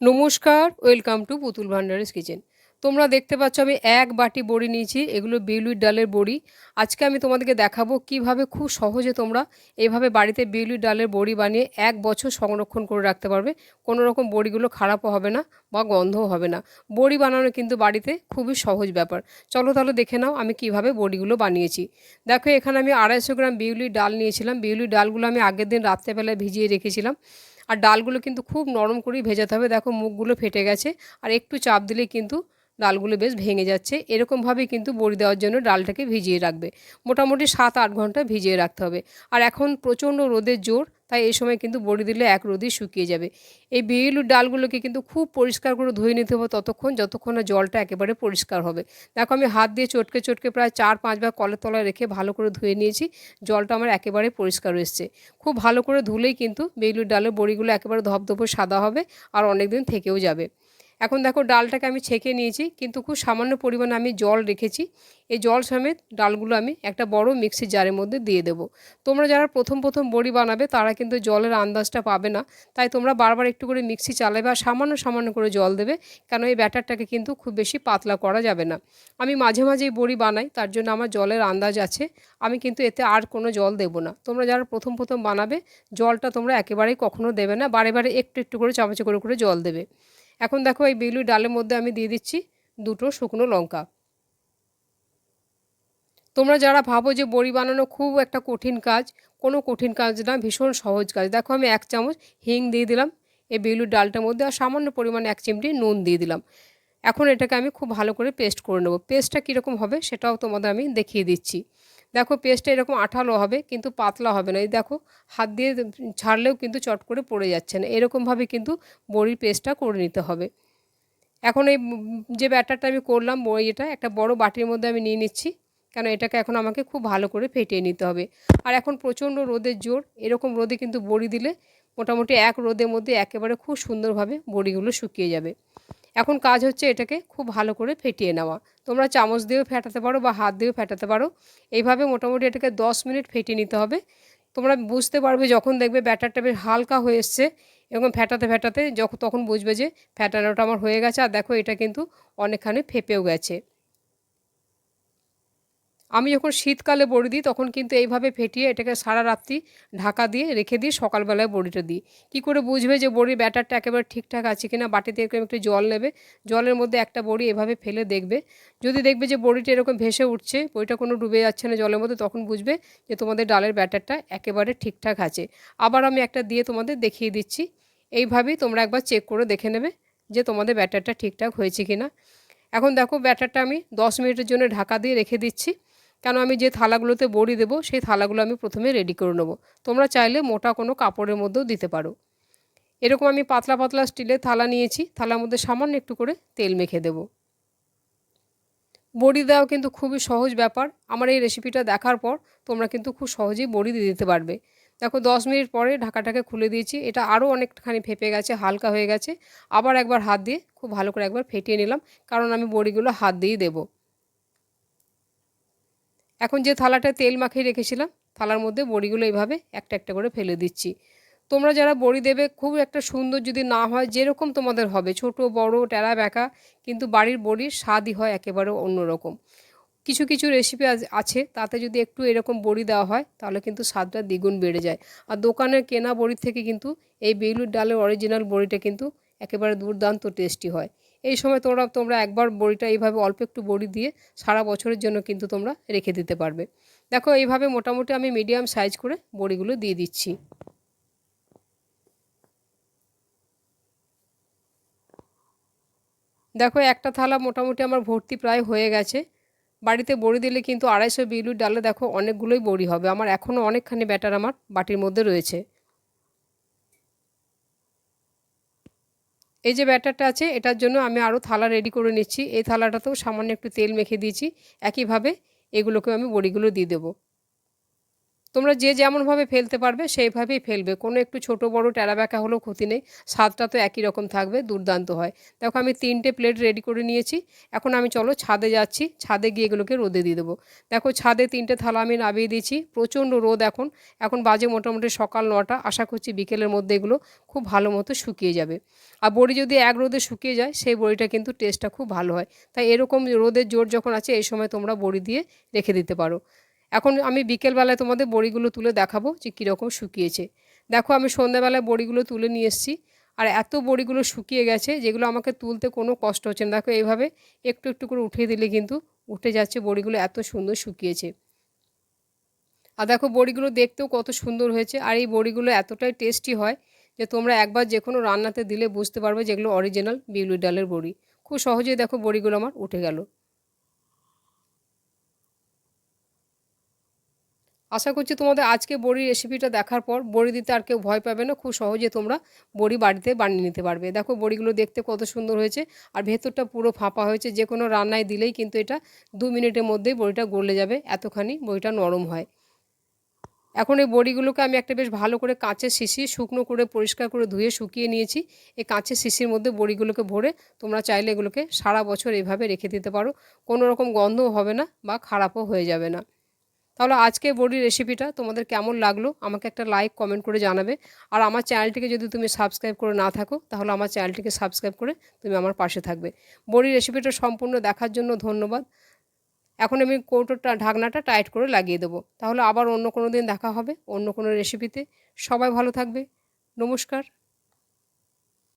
নমস্কার, welcome to পুতুল ভান্ডারের কিচেন। তোমরা দেখতে পাচ্ছ আমি এক বাটি বড়ি নিয়েছি, এগুলো বিউলির ডালের বড়ি। আজকে আমি তোমাদেরকে দেখাবো কীভাবে খুব সহজে তোমরা এইভাবে বাড়িতে বিউলির ডালের বড়ি বানিয়ে এক বছর সংরক্ষণ করে রাখতে পারবে। কোনো রকম বড়িগুলো খারাপও হবে না বা গন্ধও হবে না। বড়ি বানানো কিন্তু বাড়িতে খুবই সহজ ব্যাপার। চলো তাহলে দেখে নাও আমি কীভাবে বড়িগুলো বানিয়েছি। দেখো এখানে আমি আড়াইশো গ্রাম বিউলির ডাল নিয়েছিলাম। বিউলির ডালগুলো আমি আগের দিন রাত্রেবেলায় ভিজিয়ে রেখেছিলাম। আর ডালগুলো কিন্তু খুব নরম করেই ভেজাতে হবে। দেখো মুখগুলো ফেটে গেছে আর একটু চাপ দিলে কিন্তু ডালগুলো বেশ ভেঙে যাচ্ছে। এরকমভাবেই কিন্তু বড়ি দেওয়ার জন্য ডালটাকে ভিজিয়ে রাখবে। মোটামুটি সাত আট ঘণ্টা ভিজিয়ে রাখতে হবে। আর এখন প্রচণ্ড রোদের জোর তাই এই সময় কিন্তু বড়ি দিলে এক রোদি শুকিয়ে যাবে। এই বিউলুর ডালগুলোকে কিন্তু খুব পরিষ্কার করে ধুয়ে নিতে হবে ততক্ষণ, যতক্ষণ না জলটা একেবারে পরিষ্কার হবে। দেখো আমি হাত দিয়ে চটকে চটকে প্রায় চার পাঁচবার কলের তলায় রেখে ভালো করে ধুয়ে নিয়েছি, জলটা আমার একেবারে পরিষ্কার এসছে। খুব ভালো করে ধুলেই কিন্তু বিউলুর ডালের বড়িগুলো একেবারে ধপধপে সাদা হবে আর অনেক দিন থেকেও যাবে। এখন দেখো ডালটাকে আমি ছেঁকে নিয়েছি, কিন্তু খুব সামান্য পরিমাণে আমি জল রেখেছি। এই জল সমেত ডালগুলো আমি একটা বড় মিক্সির জারের মধ্যে দিয়ে দেবো। তোমরা যারা প্রথম প্রথম বড়ি বানাবে, তারা কিন্তু জলের আন্দাজটা পাবে না। তাই তোমরা বারবার একটু করে মিক্সি চালাবে আর সামান্য সামান্য করে জল দেবে, কেন এই ব্যাটারটাকে কিন্তু খুব বেশি পাতলা করা যাবে না। আমি মাঝে মাঝেই বড়ি বানাই, তার জন্য আমার জলের আন্দাজ আছে। আমি কিন্তু এতে আর কোনো জল দেব না। তোমরা যারা প্রথম প্রথম বানাবে, জলটা তোমরা একেবারেই কখনো দেবে না, বারে বারে একটু একটু করে চামচে করে করে জল দেবে। এখন দেখো এই বিউলির ডালের মধ্যে আমি দিয়ে দিচ্ছি দুটো শুকনো লঙ্কা। তোমরা যারা ভাবো যে বড়ি বানানো খুব একটা কঠিন কাজ, কোনো কঠিন কাজ না, ভীষণ সহজ কাজ। দেখো আমি এক চামচ হিং দিয়ে দিলাম এই বিউলির ডালটার মধ্যে আর সামান্য পরিমাণে এক চিমটি নুন দিয়ে দিলাম। এখন এটাকে আমি খুব ভালো করে পেস্ট করে নেব। পেস্টটা কীরকম হবে সেটাও তোমাদের আমি দেখিয়ে দিচ্ছি। দেখো পেস্টটা এরকম আঠালো হবে, কিন্তু পাতলা হবে না। এই দেখো, হাত দিয়ে ছাড়লেও কিন্তু চট করে পড়ে যাচ্ছে না। এরকমভাবে কিন্তু বড়ির পেস্টটা করে নিতে হবে। এখন এই যে ব্যাটারটা আমি করলাম এটা একটা বড় বাটির মধ্যে আমি নিয়ে নিচ্ছি, কেন এটাকে এখন আমাকে খুব ভালো করে ফেটিয়ে নিতে হবে। আর এখন প্রচণ্ড রোদের জোর, এরকম রোদে কিন্তু বড়ি দিলে মোটামুটি এক রোদের মধ্যে একেবারে খুব সুন্দরভাবে বড়িগুলো শুকিয়ে যাবে। এখন কাজ হচ্ছে এটাকে খুব ভালো করে ফেটিয়ে নেওয়া। তোমরা চামচ দিয়েও ফেটাতে পারো বা হাত দিয়েও ফেটাতে পারো। এইভাবে মোটামুটি এটাকে দশ মিনিট ফেটিয়ে নিতে হবে। তোমরা বুঝতে পারবে যখন দেখবে ব্যাটারটা বেশ হালকা হয়ে এসছে, এরকম ফেটাতে ফেটাতে যখন তখন বুঝবে যে ফেটানোটা আমার হয়ে গেছে আর দেখো এটা কিন্তু অনেকখানি ফেপেও গেছে। আমি যখন শীতকালে বড়ি দিই, তখন কিন্তু এইভাবে ফেটিয়ে এটাকে সারা রাত্রি ঢাকা দিয়ে রেখে দিই সকালবেলায় বড়িটা দিই। কী করে বুঝবে যে বড়ির ব্যাটারটা একেবারে ঠিকঠাক আছে কিনা? বাটিতে এরকম একটু জল নেবে, জলের মধ্যে একটা বড়ি এভাবে ফেলে দেখবে। যদি দেখবে যে বড়িটা এরকম ভেসে উঠছে, বড়িটা কোনো ডুবে যাচ্ছে না জলের মধ্যে, তখন বুঝবে যে তোমাদের ডালের ব্যাটারটা একেবারে ঠিকঠাক আছে। আবার আমি একটা দিয়ে তোমাদের দেখিয়ে দিচ্ছি। এইভাবেই তোমরা একবার চেক করে দেখে নেবে যে তোমাদের ব্যাটারটা ঠিকঠাক হয়েছে কি না এখন দেখো ব্যাটারটা আমি দশ মিনিটের জন্য ঢাকা দিয়ে রেখে দিচ্ছি। কেন আমি যে থালাগুলোতে বড়ি দেবো, সেই থালাগুলো আমি প্রথমে রেডি করে নেব। তোমরা চাইলে মোটা কোনো কাপড়ের মধ্যেও দিতে পারো। এরকম আমি পাতলা পাতলা স্টিলের থালা নিয়েছি, থালার মধ্যে সামান্য একটু করে তেল মেখে দেবো। বড়ি দেওয়া কিন্তু খুবই সহজ ব্যাপার। আমার এই রেসিপিটা দেখার পর তোমরা কিন্তু খুব সহজেই বড়ি দিয়ে দিতে পারবে। দেখো, দশ মিনিট পরে ঢাকাটাকে খুলে দিয়েছি। এটা আরও অনেকখানি ফেপে গেছে, হালকা হয়ে গেছে। আবার একবার হাত দিয়ে খুব ভালো করে একবার ফেটিয়ে নিলাম। কারণ আমি বড়িগুলো হাত দিয়েই দেবো। এখন যে থালাটা তেল মাখিয়ে রেখেছিলাম, থালার মধ্যে বড়িগুলো এইভাবে একটা একটা করে ফেলে দিচ্ছি। তোমরা যারা বড়ি দেবে, খুব একটা সুন্দর যদি না হয়, যেরকম তোমাদের হবে। ছোট, বড়, টেরা, ব্যাকা, কিন্তু বাড়ির বড়ির স্বাদই হয় একেবারে অন্যরকম। কিছু কিছু রেসিপি আছে, তাতে যদি একটু এরকম বড়ি দেওয়া হয়, তাহলে কিন্তু স্বাদটা দ্বিগুণ বেড়ে যায়। আর দোকানের কেনা বড়ির থেকে কিন্তু এই বেলুর ডালের অরিজিনাল বড়িটা কিন্তু একেবারে দুর্দান্ত টেস্টি হয়। এই সময় তোমরা তোমরা একবার বড়িটা এইভাবে অল্প একটু বড়ি দিয়ে সারা বছরের জন্য কিন্তু তোমরা রেখে দিতে পারবে। দেখো, এইভাবে মোটামুটি আমি মিডিয়াম সাইজ করে বড়িগুলো দিয়ে দিচ্ছি। দেখো, একটা থালা মোটামুটি আমার ভর্তি প্রায় হয়ে গেছে। বাড়িতে বড়ি দিলে কিন্তু আড়াইশো বিলুর ডালে দেখো অনেকগুলোই বড়ি হবে। আমার এখনও অনেকখানি ব্যাটার আমার বাটির মধ্যে রয়েছে। এই যে ব্যাটারটা আছে, এটার জন্য আমি আরও থালা রেডি করে নিচ্ছি। এই থালাটাতেও সামান্য একটু তেল মেখে দিয়েছি। একইভাবে এগুলোকে আমি বড়িগুলো দিয়ে দেবো। তোমরা যে যেমনভাবে ফেলতে পারবে, সেইভাবেই ফেলবে। কোনো একটু ছোট, বড় টেরা ব্যাকা হলেও ক্ষতি নেই। স্বাদটা তো একই রকম থাকবে, দুর্দান্ত হয়। দেখো, আমি তিনটে প্লেট রেডি করে নিয়েছি। এখন আমি চলো ছাদে যাচ্ছি। ছাদে গিয়ে এগুলোকে রোদে দিয়ে দেবো। দেখো, ছাদে তিনটে থালা আমি নামিয়ে দিয়েছি। প্রচণ্ড রোদ এখন। এখন বাজে মোটামুটি সকাল নটা। আশা করছি বিকেলের মধ্যে এগুলো খুব ভালো মতো শুকিয়ে যাবে। আর বড়ি যদি এক রোদে শুকিয়ে যায়, সেই বড়িটা কিন্তু টেস্টটা খুব ভালো হয়। তাই এরকম রোদের জোর যখন আছে, এই সময় তোমরা বড়ি দিয়ে রেখে দিতে পারো। এখন আমি বিকেলবেলায় তোমাদের বড়িগুলো তুলে দেখাবো যে কীরকম শুকিয়েছে। দেখো, আমি সন্ধ্যাবেলায় বড়িগুলো তুলে নিয়ে এসেছি। আর এত বড়িগুলো শুকিয়ে গেছে, যেগুলো আমাকে তুলতে কোনো কষ্ট হচ্ছে না। দেখো, এইভাবে একটু একটু করে উঠিয়ে দিলে কিন্তু উঠে যাচ্ছে বড়িগুলো, এত সুন্দর শুকিয়েছে। আর দেখো, বড়িগুলো দেখতেও কত সুন্দর হয়েছে। আর এই বড়িগুলো এতটাই টেস্টি হয় যে তোমরা একবার যে কোনো রান্নাতে দিলে বুঝতে পারবে যেগুলো অরিজিনাল বিউলি ডালের বড়ি। খুব সহজেই দেখো বড়িগুলো আমার উঠে গেল। আশা করছি তোমাদের আজকে বড়ির রেসিপিটা দেখার পর বড়ি দিতে আর কেউ ভয় পাবে না, খুব সহজে তোমরা বড়ি বাড়িতে বানিয়ে নিতে পারবে। দেখো বড়িগুলো দেখতে কত সুন্দর হয়েছে আর ভেতরটা পুরো ফাঁপা হয়েছে, যে কোনো রান্নায় দিলেই কিন্তু এটা দু মিনিটের মধ্যেই বড়িটা গলে যাবে, এতখানি বড়িটা নরম হয়। এখন এই বড়িগুলোকে আমি একটা বেশ ভালো করে কাঁচের শিশি শুকনো করে পরিষ্কার করে ধুয়ে শুকিয়ে নিয়েছি। এই কাঁচের শিশির মধ্যে বড়িগুলোকে ভরে তোমরা চাইলে এগুলোকে সারা বছর এভাবে রেখে দিতে পারো। কোনো রকম গন্ধও হবে না বা খারাপও হয়ে যাবে না। তাহলে আজকে বড়ির রেসিপিটা তোমাদের কেমন লাগল? আমাকে একটা লাইক কমেন্ট করে জানাবে। আর আমার চ্যানেলটিকে যদি তুমি সাবস্ক্রাইব করে না থাকো, তাহলে আমার চ্যানেলটিকে সাবস্ক্রাইব করে তুমি আমার পাশে থাকবে। বড়ির রেসিপিটা সম্পূর্ণ দেখার জন্য ধন্যবাদ। এখন আমি কৌটোটা, ঢাকনাটা টাইট করে লাগিয়ে দেবো। তাহলে আবার অন্য কোনো দিন দেখা হবে অন্য কোনো রেসিপিতে সবাই ভালো থাকবে। নমস্কার।